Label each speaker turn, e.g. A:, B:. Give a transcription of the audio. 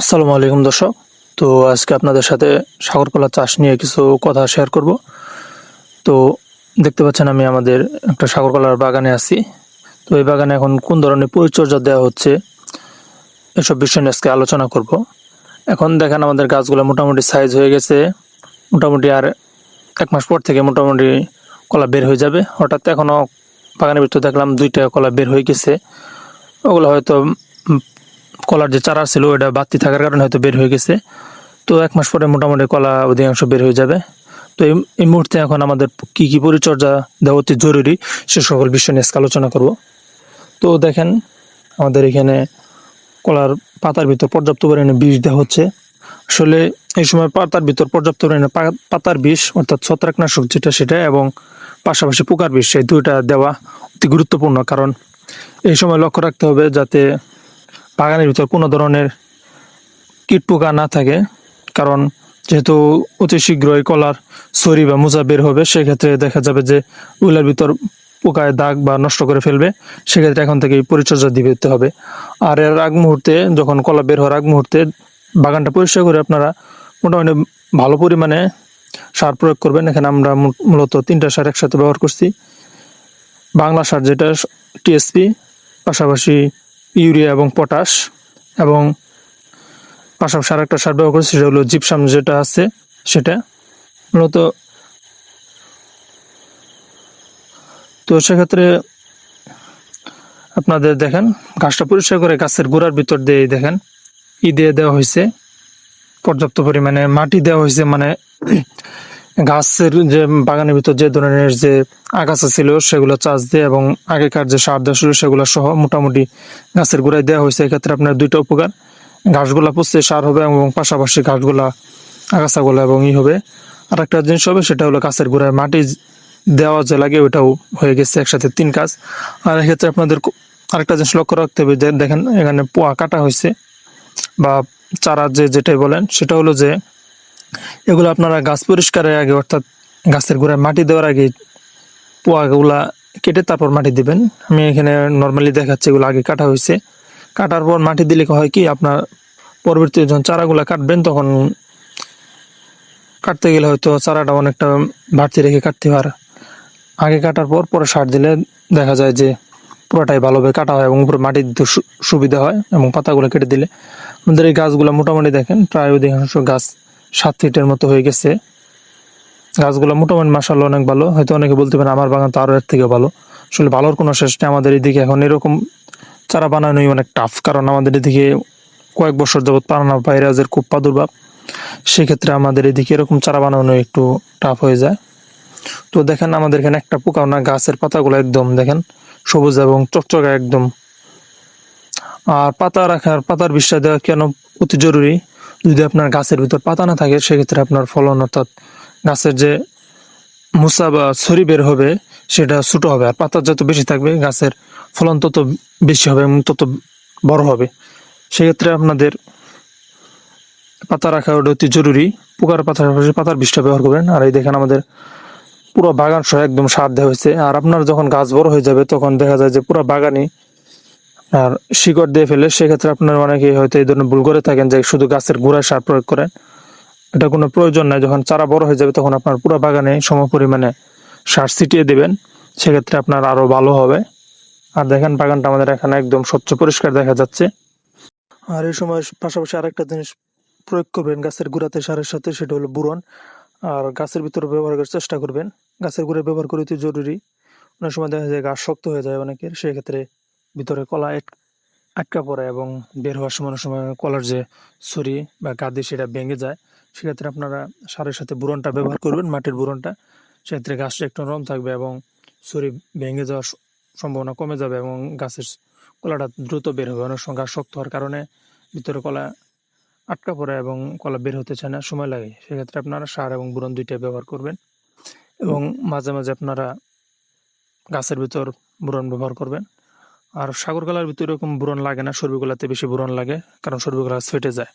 A: আসসালামু আলাইকুম দর্শক। তো আজকে আপনাদের সাথে সাগরকলা চাষ নিয়ে কিছু কথা শেয়ার করব। তো দেখতে পাচ্ছেন আমি আমাদের একটা সাগরকলার বাগানে আছি। তো এই বাগানে এখন কোন ধরনের পরিচর্যা দেওয়া হচ্ছে এসব বিষয় নিয়ে আজকে আলোচনা করব। এখন দেখেন আমাদের গাছগুলো মোটামুটি সাইজ হয়ে গেছে। মোটামুটি আর এক মাস পর থেকে মোটামুটি কলা বের হয়ে যাবে। হঠাৎ এখনও বাগানের ভিতরে দেখলাম দুইটা কলা বের হয়ে গেছে। ওগুলো হয়তো কলার যে চারা ছিল ওটা বাড়তি থাকার কারণে হয়তো বের হয়ে গেছে। তো এক মাস পরে মোটামুটি কলা অধিকাংশ বের হয়ে যাবে। তো এই মুহূর্তে এখন আমাদের কি কি পরিচর্যা দেওয়া অতি জরুরি, সে সকল বিষয় নিয়ে আলোচনা করব। তো দেখেন, আমাদের এখানে কলার পাতার ভিতর পর্যাপ্ত পরিমাণে বিষ দেওয়া হচ্ছে। আসলে এই সময় পাতার ভিতর পর্যাপ্ত পরিমাণে পাতার বিষ, অর্থাৎ ছত্রাকনাশক যেটা সেটা এবং পাশাপাশি পোকার বিষ, এই দুইটা দেওয়া অতি গুরুত্বপূর্ণ। কারণ এই সময় লক্ষ্য রাখতে হবে যাতে বাগানের ভিতর কোনো ধরনের কীট পোকা না থাকে। কারণ যেহেতু অতি শীঘ্রই কলার সরি বা মোজা বের হবে, সেক্ষেত্রে দেখা যাবে যে উইলার ভিতর পোকায় দাগ বা নষ্ট করে ফেলবে। সেক্ষেত্রে এখন থেকে পরিচর্যা দিতে হবে। আর এর আগ মুহূর্তে যখন কলা বের হওয়ার আগ মুহূর্তে বাগানটা পরিষ্কার করে আপনারা মোটামুটি ভালো পরিমাণে সার প্রয়োগ করবেন। এখানে আমরা মূলত তিনটা সার একসাথে ব্যবহার করছি। বাংলা সার যেটা, টিএসপি, পাশাপাশি ইউরিয়া এবং পটাশ এবং পাশাপাশি আরেকটা সার ব্যবহার করছি, সেটা হলো জিপসাম যেটা আছে, সেটা। মূলত তো সেক্ষেত্রে আপনাদের দেখেন, ঘাসটা পরিষ্কার করে গাছের গোড়ার ভিতর দিয়ে দেখেন, ই দিয়ে দেওয়া হয়েছে, পর্যাপ্ত পরিমাণে মাটি দেওয়া হয়েছে মানে গাছের যে বাগানের ভিতর যে ধরনের যে আগাছা ছিল, সেগুলো চাষ দিয়ে এবং আগেকার যে সার দেওয়া ছিল, সেগুলো সহ মোটামুটি গাছের গোড়ায় দেওয়া হয়েছে। এক্ষেত্রে আপনার দুইটা উপকার ঘাসগুলা পুষতে সার হবে এবং পাশাপাশি ঘাসগুলা আগাছাগুলো এবং ই হবে। আর একটা জিনিস হবে, সেটা হলো গাছের গোড়ায় মাটি দেওয়া যে লাগে ওটাও হয়ে গেছে একসাথে তিন কাজ। আর এক্ষেত্রে আপনাদের আরেকটা জিনিস লক্ষ্য রাখতে হবে, যে দেখেন এখানে পোয়া কাটা হয়েছে, বা চারা যে যেটাই বলেন, সেটা হলো যে এগুলো আপনারা গাছ পরিষ্কারের আগে, অর্থাৎ গাছের গোড়ায় মাটি দেওয়ার আগে পোয়াগুলা কেটে তারপর মাটি দিবেন। আমি এখানে নর্মালি দেখাচ্ছি এগুলো আগে কাটা হয়েছে। কাটার পর মাটি দিলে হয় কি, আপনার পরবর্তী যখন চারাগুলা কাটবেন, তখন কাটতে গেলে হয়তো চারাটা অনেকটা বাড়তি রেখে কাটতে হয়। আগে কাটার পর পরে সার দিলে দেখা যায় যে পুরোটাই ভালোভাবে কাটা হয় এবং উপরে মাটি দিতে সুবিধা হয় এবং পাতাগুলো কেটে দিলে। আমাদের এই গাছগুলো মোটামুটি দেখেন, প্রায় অধিকাংশ গাছ সাত ফিটের মতো হয়ে গেছে। গাছগুলো মোটামুটি মাসাল্লাহ অনেক ভালো। হয়তো অনেকে বলতে পারেন আমার বাগান তো আরও এর থেকে ভালো। আসলে ভালোর কোনো শেষ নেই। আমাদের এদিকে এখন এরকম চারা বানানোই অনেক টাফ কারণ আমাদের এদিকে কয়েক বছর যাবত পানানা ভাইরাসের খুব প্রাদুর্ভাব। সেক্ষেত্রে আমাদের এদিকে এরকম চারা বানানো একটু টাফ হয়ে যায়। তো দেখেন আমাদের এখানে একটা পোকাও না, গাছের পাতাগুলো একদম দেখেন সবুজ এবং চকচকা একদম। আর পাতা রাখার, পাতার বিশ্বাস দেওয়া কেন অতি জরুরি? যদি আপনার গাছের ভিতর পাতা না থাকে, সেক্ষেত্রে আপনার ফলন অর্থাৎ গাছের যে মুসা বা ছড়ি বের হবে, সেটা ছোট হবে। আর পাতা যত বেশি থাকবে, গাছের ফলন তত বেশি হবে এবং তত বড় হবে। সেক্ষেত্রে আপনাদের পাতা রাখা ওটা অতি জরুরি। পোকার পাতার পাশাপাশি পাতার বিষটা ব্যবহার করবেন। আর এই দেখেন আমাদের পুরো বাগান সহ একদম সার দেওয়া হয়েছে। আর আপনার যখন গাছ বড় হয়ে যাবে, তখন দেখা যায় যে পুরো বাগানই আর শিকড় দিয়ে ফেলে, সেক্ষেত্রে আপনার অনেকে হয়তো এই ধরনের ভুল করে থাকেন যে শুধু গাছের গোড়ায় সার প্রয়োগ করেন এটা কোনো প্রয়োজন নাই, যখন চারা বড় হয়ে যাবে তখন আপনার পুরো বাগানে সম পরিমাণে সার ছিটিয়ে দেবেন, সেক্ষেত্রে আপনার আরও ভালো হবে। আর দেখেন বাগানটা আমাদের এখানে একদম স্বচ্ছ পরিষ্কার দেখা যাচ্ছে। আর এই সময় পাশাপাশি আরেকটা জিনিস প্রয়োগ করবেন গাছের গোড়াতে সারের সাথে, সেটা হলো বুরন। আর গাছের ভিতরে ব্যবহার করার চেষ্টা করবেন। গাছের গোড়ায় ব্যবহার করে অতি জরুরি। অনেক সময় দেখা যায় গাছ শক্ত হয়ে যায় অনেকের, সেক্ষেত্রে ভিতরে কলা আট- আটকা পড়ে এবং বের হওয়ার সময় সময় কলার যে ছুরি বা গাদি সেটা ভেঙে যায়। সেক্ষেত্রে আপনারা সারের সাথে বুরনটা ব্যবহার করবেন, মাটির বুরনটা। সেক্ষেত্রে গাছটা একটু নরম থাকবে এবং ছুরি ভেঙে যাওয়ার সম্ভাবনা কমে যাবে এবং গাছের কলাটা দ্রুত বের হবে। অনেক সময় গাছ শক্ত হওয়ার কারণে ভিতরে কলা আটকা পড়ে এবং কলা বের হতে চায় না, সময় লাগে। সেক্ষেত্রে আপনারা সার এবং বুরন দুইটা ব্যবহার করবেন এবং মাঝে মাঝে আপনারা গাছের ভিতর বুরন ব্যবহার করবেন। আর সাগর গলার ভিতরে এরকম বুরন লাগে না, সর্বিকলাতে বেশি বুরন লাগে, কারণ সর্বিকলা ফেটে যায়।